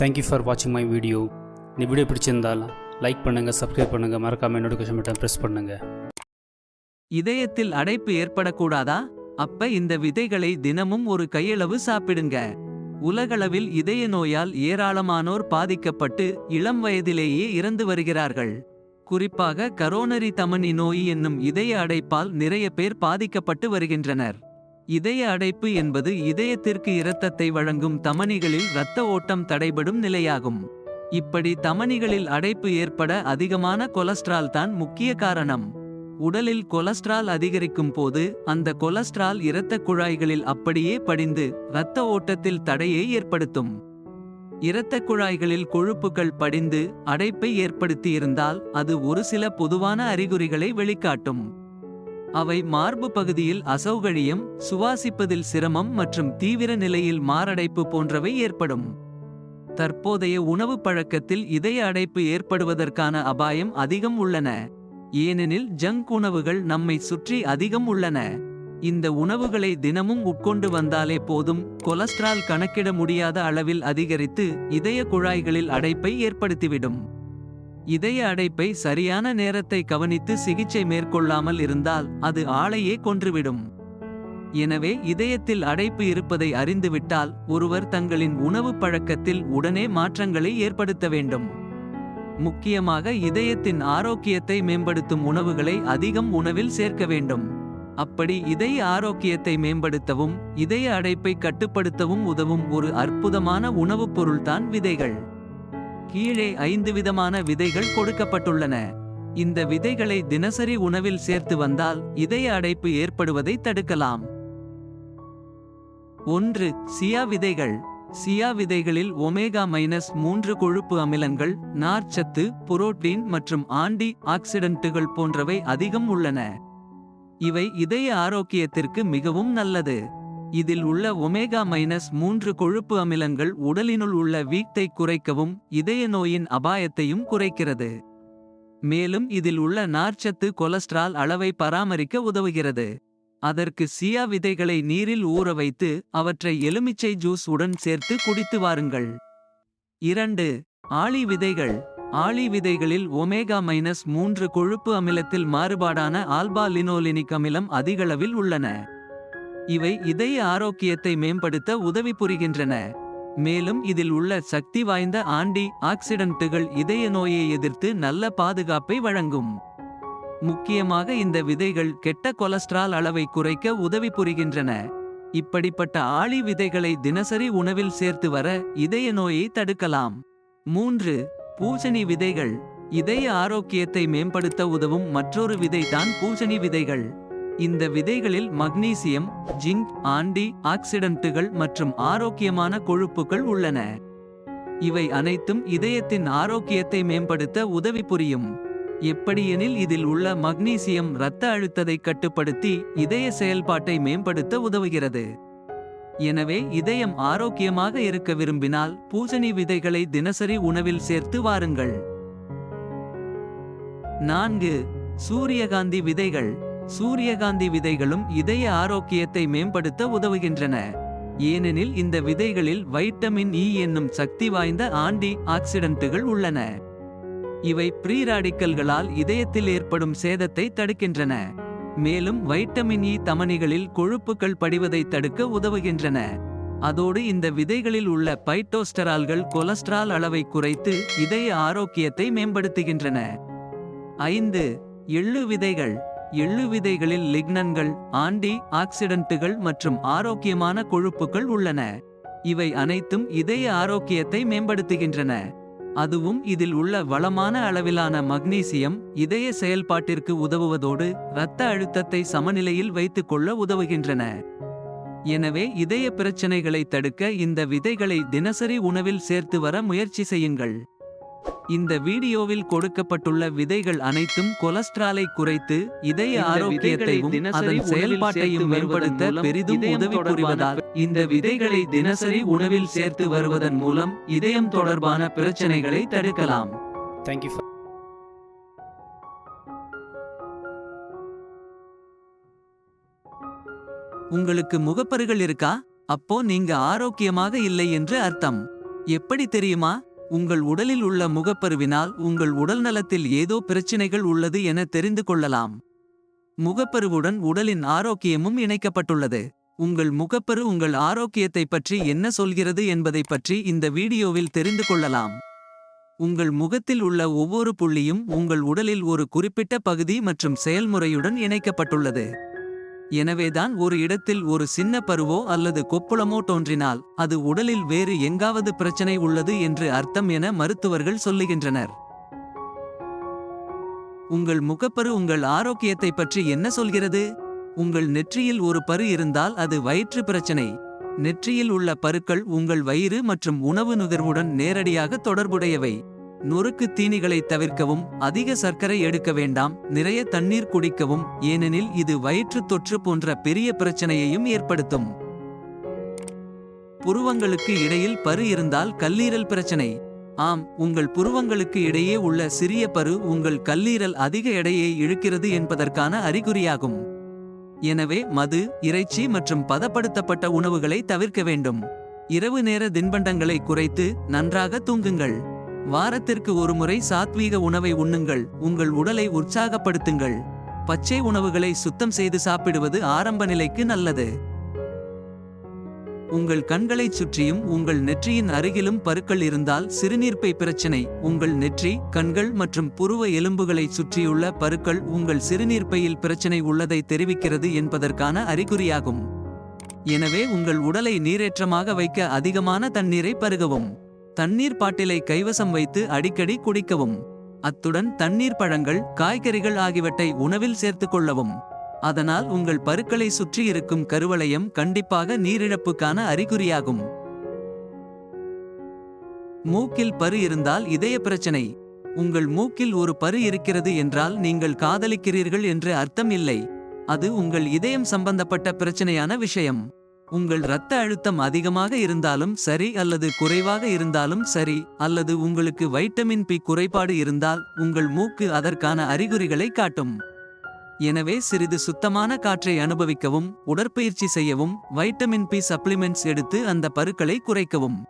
Thank you for வாட்சிங் my video இந்த video பிடிச்சிருந்தால் லைக் பண்ணுங்கள் சப்ஸ்கிரைப் பண்ணுங்கள் மறக்காமல் நோட்டிஃபிகேஷன் பட்டன் ப்ரெஸ் பண்ணுங்கள் இதயத்தில் அடைப்பு ஏற்படக்கூடாதா? அப்ப இந்த விதைகளை தினமும் ஒரு கையளவு சாப்பிடுங்க. உலகளவில் இதய நோயால் ஏராளமானோர் பாதிக்கப்பட்டு இளம் வயதிலேயே இறந்து வருகிறார்கள். குறிப்பாக கரோனரி தமனி நோய் என்னும் இதய அடைப்பால் நிறைய பேர் பாதிக்கப்பட்டு வருகின்றனர். இதய அடைப்பு என்பது இதயத்திற்கு இரத்தத்தை வழங்கும் தமனிகளில் இரத்த ஓட்டம் தடைபடும் நிலையாகும். இப்படி தமனிகளில் அடைப்பு ஏற்பட அதிகமான கொலஸ்ட்ரால் தான் முக்கிய காரணம். உடலில் கொலஸ்ட்ரால் அதிகரிக்கும் போது அந்த கொலஸ்ட்ரால் இரத்த குழாய்களில் அப்படியே படிந்து இரத்த ஓட்டத்தில் தடையை ஏற்படுத்தும். இரத்த குழாய்களில் கொழுப்புகள் படிந்து அடைப்பை ஏற்படுத்தியிருந்தால் அது ஒரு சில பொதுவான அறிகுறிகளை வெளிக்காட்டும். அவை மார்பு பகுதியில் அசௌகழியம் சுவாசிப்பதில் சிரமம் மற்றும் தீவிர நிலையில் மாரடைப்பு போன்றவை ஏற்படும். தற்போதைய உணவு பழக்கத்தில் இதய அடைப்பு ஏற்படுவதற்கான அபாயம் அதிகம் உள்ளன. ஏனெனில் ஜங்க் உணவுகள் நம்மை சுற்றி அதிகம் உள்ளன. இந்த உணவுகளை தினமும் உட்கொண்டு வந்தாலே போதும் கொலஸ்ட்ரால் கணக்கிட முடியாத அளவில் அதிகரித்து இதய குழாய்களில் அடைப்பை ஏற்படுத்திவிடும். இதய அடைப்பை சரியான நேரத்தை கவனித்து சிகிச்சை மேற்கொள்ளாமல் இருந்தால் அது ஆளையே கொன்றுவிடும். எனவே இதயத்தில் அடைப்பு இருப்பதை அறிந்துவிட்டால் ஒருவர் தங்களின் உணவு பழக்கத்தில் உடனே மாற்றங்களை ஏற்படுத்த வேண்டும். முக்கியமாக இதயத்தின் ஆரோக்கியத்தை மேம்படுத்தும் உணவுகளை அதிகம் உணவில் சேர்க்க வேண்டும். அப்படி இதய ஆரோக்கியத்தை மேம்படுத்தவும் இதய அடைப்பை கட்டுப்படுத்தவும் உதவும் ஒரு அற்புதமான உணவுப் பொருள்தான் விதைகள். கீழே ஐந்து விதமான விதைகள் கொடுக்கப்பட்டுள்ளன. இந்த விதைகளை தினசரி உணவில் சேர்த்து வந்தால் இதய அடைப்பு ஏற்படுவதை தடுக்கலாம். ஒன்று சியா விதைகள். சியா விதைகளில் ஒமேகா மைனஸ் மூன்று கொழுப்பு அமிலங்கள் நார்ச்சத்து புரோட்டீன் மற்றும் ஆண்டி ஆக்சிடென்ட்டுகள் போன்றவை அதிகம் உள்ளன. இவை இதய ஆரோக்கியத்திற்கு மிகவும் நல்லது. இதில் உள்ள ஒமேகா மைனஸ் மூன்று கொழுப்பு அமிலங்கள் உடலினுள் உள்ள வீட்டை குறைக்கவும் இதய நோயின் அபாயத்தையும் குறைக்கிறது. மேலும் இதில் உள்ள நார்ச்சத்து கொலஸ்ட்ரால் அளவை பராமரிக்க உதவுகிறது. அதற்கு சியா விதைகளை நீரில் ஊற வைத்து அவற்றை எலுமிச்சை ஜூஸ் உடன் சேர்த்து குடித்து வாருங்கள். இரண்டு ஆளி விதைகள். ஆளி விதைகளில் ஒமேகா மைனஸ் மூன்று கொழுப்பு அமிலத்தில் மாறுபாடான ஆல்பா லினோலினிக் அமிலம் அதிகளவில் உள்ளன. இவை இதய ஆரோக்கியத்தை மேம்படுத்த உதவி புரிகின்றன. மேலும் இதில் உள்ள சக்தி வாய்ந்த ஆண்டி ஆக்சிடென்ட்டுகள் இதய நோயை எதிர்த்து நல்ல பாதுகாப்பை வழங்கும். முக்கியமாக இந்த விதைகள் கெட்ட கொலஸ்ட்ரால் அளவை குறைக்க உதவி புரிகின்றன. இப்படிப்பட்ட ஆளி விதைகளை தினசரி உணவில் சேர்த்து வர இதய நோயை தடுக்கலாம். மூன்று பூசணி விதைகள். இதய ஆரோக்கியத்தை மேம்படுத்த உதவும் மற்றொரு விதைதான் பூசணி விதைகள். இந்த விதைகளில் மக்னீசியம் ஜிங்க் ஆண்டி ஆக்சிடென்ட்டுகள் மற்றும் ஆரோக்கியமான கொழுப்புகள் உள்ளன. இவை அனைத்தும் இதயத்தின் ஆரோக்கியத்தை மேம்படுத்த உதவி புரியும். எப்படியெனில் இதில் உள்ள மக்னீசியம் இரத்த அழுத்தத்தை கட்டுப்படுத்தி இதய செயல்பாட்டை மேம்படுத்த உதவுகிறது. எனவே இதயம் ஆரோக்கியமாக இருக்க விரும்பினால் பூசணி விதைகளை தினசரி உணவில் சேர்த்து வாருங்கள். நான்கு சூரியகாந்தி விதைகள். சூரியகாந்தி விதைகளும் இதய ஆரோக்கியத்தை மேம்படுத்த உதவுகின்றன. ஏனெனில் இந்த விதைகளில் வைட்டமின் இ என்னும் சக்தி வாய்ந்த ஆண்டி ஆக்சிடென்ட்டுகள் உள்ளன. இவை ப்ரீராடிக்கல்களால் இதயத்தில் ஏற்படும் சேதத்தை தடுக்கின்றன. மேலும் வைட்டமின் இ தமனிகளில் கொழுப்புகள் படிவதை தடுக்க உதவுகின்றன. அதோடு இந்த விதைகளில் உள்ள பைட்டோஸ்டரால்கள் கொலஸ்ட்ரால் அளவை குறைத்து இதய ஆரோக்கியத்தை மேம்படுத்துகின்றன. ஐந்து எள்ளு விதைகள். எள்ளு விதைகளில் லிக்னன்கள் ஆண்டி ஆக்சிடென்ட்டுகள் மற்றும் ஆரோக்கியமான கொழுப்புகள் உள்ளன. இவை அனைத்தும் இதய ஆரோக்கியத்தை மேம்படுத்துகின்றன. அதுவும் இதில் உள்ள வளமான அளவிலான மக்னீசியம் இதய செயல்பாட்டிற்கு உதவுவதோடு இரத்த அழுத்தத்தை சமநிலையில் வைத்துக் கொள்ள உதவுகின்றன. எனவே இதய பிரச்சனைகளை தடுக்க இந்த விதைகளை தினசரி உணவில் சேர்த்து வர முயற்சி செய்யுங்கள். இந்த வீடியோவில் கொடுக்கப்பட்டுள்ள விதைகள் அனைத்தும் கொலஸ்ட்ராலை குறைத்து இதய ஆரோக்கியத்தையும் அதன் செயல்பாட்டையும் மேம்படுத்த பெரிதும் உதவி புரிவதால் இந்த விதைகளை தினசரி உணவில் சேர்த்து வருவதன் மூலம் இதயம் தொடர்பான பிரச்சனைகளை தடுக்கலாம். தேங்க்யூ உங்களுக்கு முகப்பருகள் இருக்கா? அப்போ நீங்க ஆரோக்கியமாக இல்லை என்று அர்த்தம். எப்படி தெரியுமா? உங்கள் உடலில் உள்ள முகப்பருவினால் உங்கள் உடல் நலத்தில் ஏதோ பிரச்சினைகள் உள்ளது என தெரிந்து கொள்ளலாம். முகப்பருவுடன் உடலின் ஆரோக்கியமும் இணைக்கப்பட்டுள்ளது. உங்கள் முகப்பரு உங்கள் ஆரோக்கியத்தை பற்றி என்ன சொல்கிறது என்பதை பற்றி இந்த வீடியோவில் தெரிந்து கொள்ளலாம். உங்கள் முகத்தில் உள்ள ஒவ்வொரு புள்ளியும் உங்கள் உடலில் ஒரு குறிப்பிட்ட பகுதி மற்றும் செயல்முறையுடன் இணைக்கப்பட்டுள்ளது. எனவேதான் ஒரு இடத்தில் ஒரு சின்ன பருவோ அல்லது கொப்புளமோ தோன்றினால் அது உடலில் வேறு எங்காவது பிரச்சனை உள்ளது என்று அர்த்தம் என மருத்துவர்கள் சொல்லுகின்றனர். உங்கள் முகப்பரு உங்கள் ஆரோக்கியத்தை பற்றி என்ன சொல்கிறது? உங்கள் நெற்றியில் ஒரு பரு இருந்தால் அது வயிற்று பிரச்சனை. நெற்றியில் உள்ள பருக்கள் உங்கள் வயிறு மற்றும் உணவு நுகர்வுடன் நேரடியாக தொடர்புடையவை. நொறுக்கு தீனிகளை தவிர்க்கவும் அதிக சர்க்கரை எடுக்க வேண்டாம் நிறைய தண்ணீர் குடிக்கவும் ஏனெனில் இது வயிற்றுத் தொற்று போன்ற பெரிய பிரச்சனையையும் ஏற்படுத்தும். புருவங்களுக்கு இடையில் பரு இருந்தால் கல்லீரல் பிரச்சனை. ஆம் உங்கள் புருவங்களுக்கு இடையே உள்ள சிறிய பரு உங்கள் கல்லீரல் அதிக எடையை இழுக்கிறது என்பதற்கான அறிகுறியாகும். எனவே மது இறைச்சி மற்றும் பதப்படுத்தப்பட்ட உணவுகளை தவிர்க்க வேண்டும். இரவு நேர தின்பண்டங்களை குறைத்து நன்றாக தூங்குங்கள். வாரத்திற்கு ஒருமுறை சாத்வீக உணவை உண்ணுங்கள். உங்கள் உடலை உற்சாகப்படுத்துங்கள். பச்சை உணவுகளை சுத்தம் செய்து சாப்பிடுவது ஆரம்ப நிலைக்கு நல்லது. உங்கள் கண்களைச் சுற்றியும் உங்கள் நெற்றியின் அருகிலும் பருக்கள் இருந்தால் சிறுநீர்ப்பை பிரச்சனை. உங்கள் நெற்றி கண்கள் மற்றும் புருவ எலும்புகளைச் சுற்றியுள்ள பருக்கள் உங்கள் சிறுநீர்ப்பையில் பிரச்சனை உள்ளதை தெரிவிக்கிறது என்பதற்கான அறிகுறியாகும். எனவே உங்கள் உடலை நீரேற்றமாக வைக்க அதிகமான தண்ணீரை பருகவும். தண்ணீர் பாட்டிலை கைவசம் வைத்து அடிக்கடி குடிக்கவும். அத்துடன் தண்ணீர் பழங்கள் காய்கறிகள் ஆகியவற்றை உணவில் சேர்த்துக் கொள்ளவும். அதனால் உங்கள் பருக்களை சுற்றி இருக்கும் கருவளையம் கண்டிப்பாக நீரிழப்புக்கான அறிகுறியாகும். மூக்கில் பரு இருந்தால் இதய பிரச்சனை. உங்கள் மூக்கில் ஒரு பரு இருக்கிறது என்றால் நீங்கள் காதலிக்கிறீர்கள் என்று அர்த்தம் இல்லை. அது உங்கள் இதயம் சம்பந்தப்பட்ட பிரச்சனையான விஷயம். உங்கள் இரத்த அழுத்தம் அதிகமாக இருந்தாலும் சரி அல்லது குறைவாக இருந்தாலும் சரி அல்லது உங்களுக்கு வைட்டமின் பி குறைபாடு இருந்தால் உங்கள் மூக்கு அதற்கான அறிகுறிகளை காட்டும். எனவே சிறிது சுத்தமான காற்றை அனுபவிக்கவும் உடற்பயிற்சி செய்யவும் வைட்டமின் பி சப்ளிமெண்ட்ஸ் எடுத்து அந்த பருக்களை குறைக்கவும்.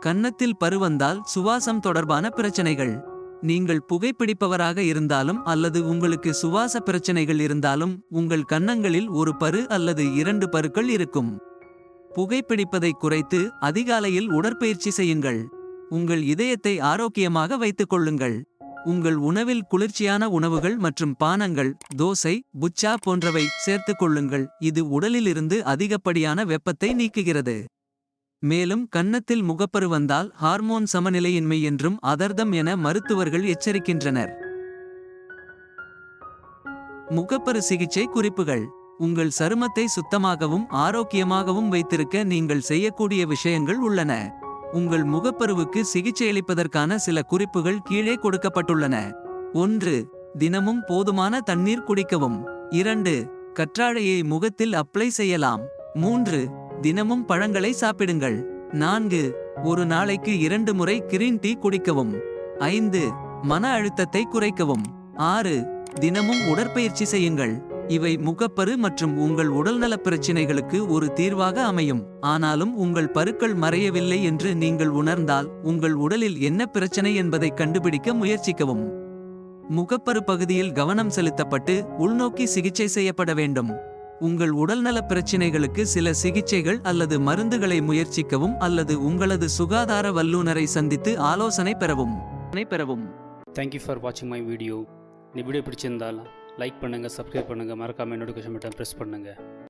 கன்னத்தில் பருவந்தால் சுவாசம் தொடர்பான பிரச்சனைகள். நீங்கள் புகைப்பிடிப்பவராக இருந்தாலும் அல்லது உங்களுக்கு சுவாச பிரச்சனைகள் இருந்தாலும் உங்கள் கன்னங்களில் ஒரு பரு அல்லது இரண்டு பருக்கள் இருக்கும். புகைப்பிடிப்பதை குறைத்து அதிகாலையில் உடற்பயிற்சி செய்யுங்கள். உங்கள் இதயத்தை ஆரோக்கியமாக வைத்துக் கொள்ளுங்கள். உங்கள் உணவில் குளிர்ச்சியான உணவுகள் மற்றும் பானங்கள் தோசை புச்சா போன்றவை சேர்த்துக் கொள்ளுங்கள். இது உடலிலிருந்து அதிகப்படியான வெப்பத்தை நீக்குகிறது. மேலும் கன்னத்தில் முகப்பரு வந்தால் ஹார்மோன் சமநிலையின்மை என்றும் அதர்தம் என மருத்துவர்கள் எச்சரிக்கின்றனர். முகப்பரு சிகிச்சை குறிப்புகள். உங்கள் சருமத்தை சுத்தமாகவும் ஆரோக்கியமாகவும் வைத்திருக்க நீங்கள் செய்யக்கூடிய விஷயங்கள் உள்ளன. உங்கள் முகப்பருவுக்கு சிகிச்சையளிப்பதற்கான சில குறிப்புகள் கீழே கொடுக்கப்பட்டுள்ளன. ஒன்று தினமும் போதுமான தண்ணீர் குடிக்கவும். இரண்டு கற்றாழையை முகத்தில் அப்ளை செய்யலாம். மூன்று தினமும் பழங்களை சாப்பிடுங்கள். நான்கு ஒரு நாளைக்கு இரண்டு முறை கிரீன் டீ குடிக்கவும். ஐந்து மன அழுத்தத்தை குறைக்கவும். ஆறு தினமும் உடற்பயிற்சி செய்யுங்கள். இவை முகப்பரு மற்றும் உங்கள் உடல்நலப் பிரச்சினைகளுக்கு ஒரு தீர்வாக அமையும். ஆனாலும் உங்கள் பருக்கள் மறையவில்லை என்று நீங்கள் உணர்ந்தால் உங்கள் உடலில் என்ன பிரச்சனை என்பதை கண்டுபிடிக்க முயற்சிக்கவும். முகப்பரு பகுதியில் கவனம் செலுத்தப்பட்டு உள்நோக்கி சிகிச்சை செய்யப்பட வேண்டும். உங்கள் உடல்நல பிரச்சினைகளுக்கு சில சிகிச்சைகள் அல்லது மருந்துகளை முயற்சிக்கவும் அல்லது உங்களது சுகாதார வல்லுநரை சந்தித்து ஆலோசனை பெறவும். பெறவும். தேங்க்யூ ஃபார் வாட்சிங் மை வீடியோ இந்த வீடியோ பிடிச்சிருந்தால் லைக் பண்ணுங்கள் சப்ஸ்கிரைப் பண்ணுங்கள் மறக்காமல் நோட்டிஃபிகேஷன் பட்டன் ப்ரெஸ் பண்ணுங்கள்